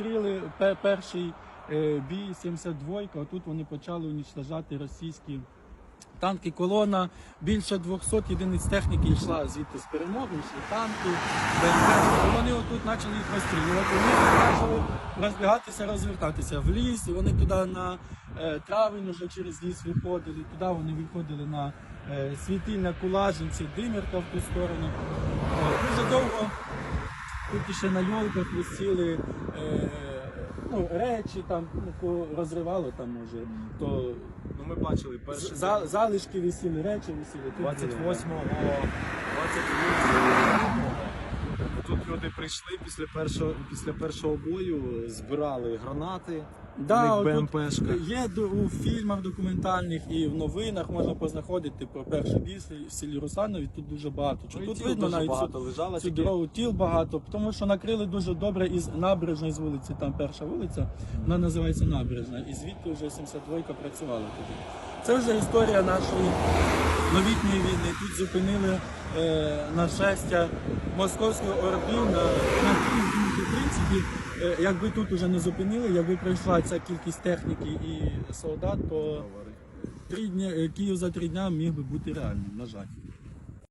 зустріли перший е, бій 72 Тут вони почали уничтожати російські танки. Колона більше 200 єдиниць техніки йшла звідти з перемоги, йшли танки. І Вони отут почали їх розстрілювати. Вони почали розбігатися, розвертатися в ліс. І вони туди на е, травень вже через ліс виходили. Туди вони виходили на е, світильна Кулажинці, Димирка в ту сторону. Тут ще на йолках висіли е, ну, речі, там ну, кого розривало там може, то Ну ми бачили перший за, залишки висіли, речі висіли. Тут 28-го 28-го Тут люди прийшли після першого після першого бою, збирали гранати, Да, у них отут БМПшка. Є до- у фільмах документальних і в новинах можна познаходити про перший бій в селі- Русанові. Тут дуже багато. Ну, і тут тіл видно дуже навіть багато цю, лежало, цю тільки- дорогу тіл багато, тому що накрили дуже добре із набережної з вулиці. Там перша вулиця, вона називається набережна. І звідти вже 72-ка працювала тоді. Це вже історія нашої новітньої війни. Тут зупинили е, щастя, московських ордів на, на Київ. В принципі, е, якби тут уже не зупинили, якби пройшла ця кількість техніки і солдат, то три дні, е, Київ за три дня міг би бути реальним, на жаль.